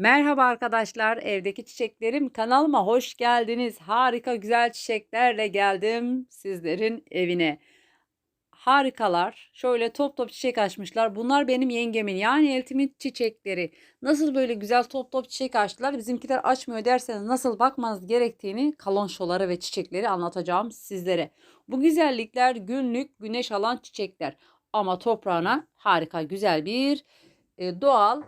Merhaba arkadaşlar, evdeki çiçeklerim kanalıma hoş geldiniz. Harika güzel çiçeklerle geldim sizlerin evine. Harikalar. Şöyle top top çiçek açmışlar. Bunlar benim yengemin yani eltimin çiçekleri. Nasıl böyle güzel top top çiçek açtılar? Bizimkiler açmıyor derseniz nasıl bakmanız gerektiğini kalonşoları ve çiçekleri anlatacağım sizlere. Bu güzellikler günlük güneş alan çiçekler. Ama toprağına harika güzel bir e, doğal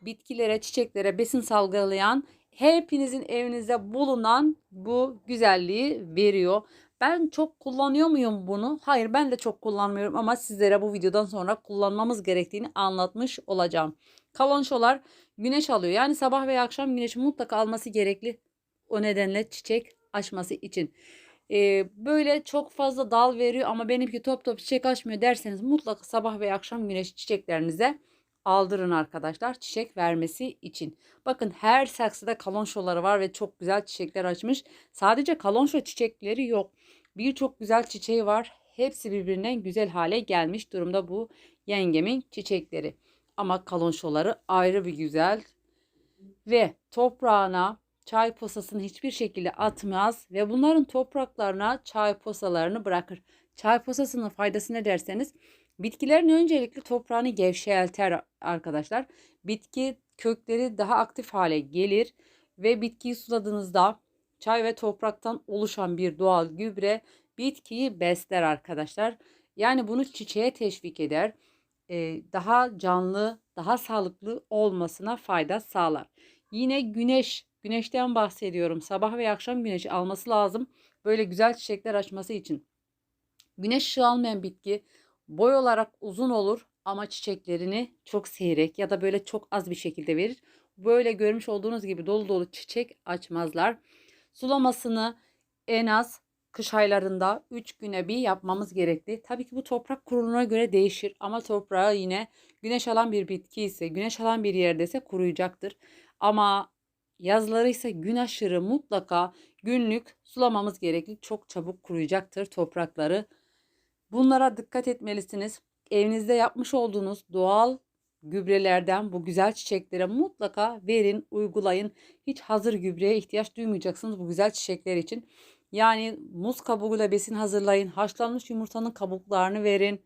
bitkilere, çiçeklere besin salgılayan hepinizin evinizde bulunan bu güzelliği veriyor. Ben çok kullanıyor muyum bunu? Hayır ben de çok kullanmıyorum ama sizlere bu videodan sonra kullanmamız gerektiğini anlatmış olacağım. Kalonşolar güneş alıyor. Yani sabah veya akşam güneşi mutlaka alması gerekli. O nedenle çiçek açması için. Ee, böyle çok fazla dal veriyor ama benimki top top çiçek açmıyor derseniz mutlaka sabah veya akşam güneş çiçeklerinize aldırın arkadaşlar çiçek vermesi için. Bakın her saksıda kalonşoları var ve çok güzel çiçekler açmış. Sadece kalonşo çiçekleri yok. Birçok güzel çiçeği var. Hepsi birbirinden güzel hale gelmiş durumda bu yengemin çiçekleri. Ama kalonşoları ayrı bir güzel. Ve toprağına çay posasını hiçbir şekilde atmaz ve bunların topraklarına çay posalarını bırakır. Çay posasının faydası ne derseniz Bitkilerin öncelikle toprağını gevşelter arkadaşlar. Bitki kökleri daha aktif hale gelir ve bitkiyi suladığınızda çay ve topraktan oluşan bir doğal gübre bitkiyi besler arkadaşlar. Yani bunu çiçeğe teşvik eder. Ee, daha canlı, daha sağlıklı olmasına fayda sağlar. Yine güneş, güneşten bahsediyorum. Sabah ve akşam güneşi alması lazım. Böyle güzel çiçekler açması için. Güneş ışığı almayan bitki Boy olarak uzun olur ama çiçeklerini çok seyrek ya da böyle çok az bir şekilde verir. Böyle görmüş olduğunuz gibi dolu dolu çiçek açmazlar. Sulamasını en az kış aylarında 3 güne bir yapmamız gerekli. Tabii ki bu toprak kuruluğuna göre değişir ama toprağı yine güneş alan bir bitki ise, güneş alan bir yerdeyse kuruyacaktır. Ama yazları ise gün aşırı mutlaka günlük sulamamız gerekli. Çok çabuk kuruyacaktır toprakları Bunlara dikkat etmelisiniz. Evinizde yapmış olduğunuz doğal gübrelerden bu güzel çiçeklere mutlaka verin, uygulayın. Hiç hazır gübreye ihtiyaç duymayacaksınız bu güzel çiçekler için. Yani muz kabuğuyla besin hazırlayın. Haşlanmış yumurtanın kabuklarını verin.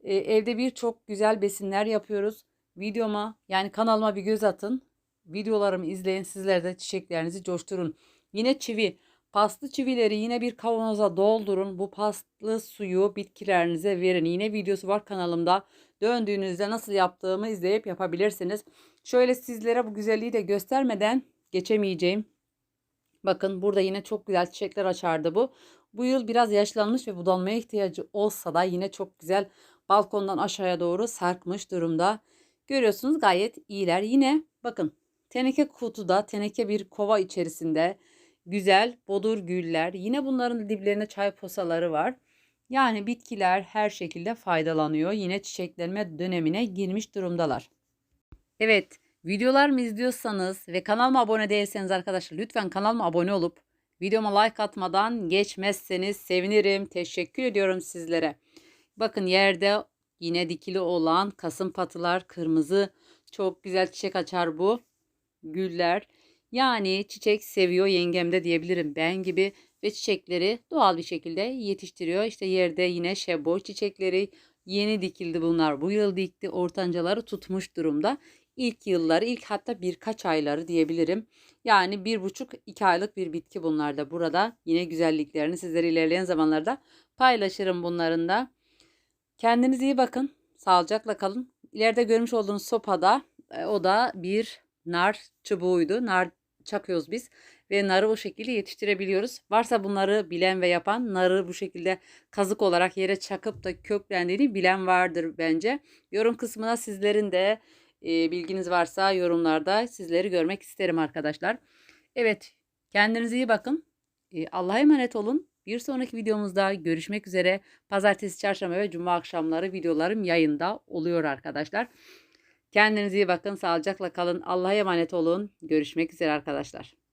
Ee, evde birçok güzel besinler yapıyoruz. Videoma yani kanalıma bir göz atın. Videolarımı izleyin. Sizler de çiçeklerinizi coşturun. Yine çivi. Paslı çivileri yine bir kavanoza doldurun. Bu paslı suyu bitkilerinize verin. Yine videosu var kanalımda. Döndüğünüzde nasıl yaptığımı izleyip yapabilirsiniz. Şöyle sizlere bu güzelliği de göstermeden geçemeyeceğim. Bakın burada yine çok güzel çiçekler açardı bu. Bu yıl biraz yaşlanmış ve budanmaya ihtiyacı olsa da yine çok güzel balkondan aşağıya doğru sarkmış durumda. Görüyorsunuz gayet iyiler. Yine bakın teneke kutuda teneke bir kova içerisinde güzel bodur güller. Yine bunların diplerinde çay posaları var. Yani bitkiler her şekilde faydalanıyor. Yine çiçeklenme dönemine girmiş durumdalar. Evet, videolarımı izliyorsanız ve kanalıma abone değilseniz arkadaşlar lütfen kanalıma abone olup videoma like atmadan geçmezseniz sevinirim. Teşekkür ediyorum sizlere. Bakın yerde yine dikili olan kasım patılar kırmızı çok güzel çiçek açar bu güller. Yani çiçek seviyor yengem de diyebilirim ben gibi ve çiçekleri doğal bir şekilde yetiştiriyor. İşte yerde yine şebo çiçekleri yeni dikildi bunlar. Bu yıl dikti ortancaları tutmuş durumda. İlk yılları ilk hatta birkaç ayları diyebilirim. Yani bir buçuk iki aylık bir bitki bunlar da burada. Yine güzelliklerini sizlere ilerleyen zamanlarda paylaşırım bunların da. Kendinize iyi bakın. Sağlıcakla kalın. İleride görmüş olduğunuz sopada e, o da bir nar çubuğuydu. Nar çakıyoruz biz ve narı o şekilde yetiştirebiliyoruz. Varsa bunları bilen ve yapan narı bu şekilde kazık olarak yere çakıp da köklendiğini bilen vardır bence. Yorum kısmına sizlerin de e, bilginiz varsa yorumlarda sizleri görmek isterim arkadaşlar. Evet kendinize iyi bakın. E, Allah'a emanet olun. Bir sonraki videomuzda görüşmek üzere. Pazartesi, çarşamba ve cuma akşamları videolarım yayında oluyor arkadaşlar. Kendinize iyi bakın. Sağlıcakla kalın. Allah'a emanet olun. Görüşmek üzere arkadaşlar.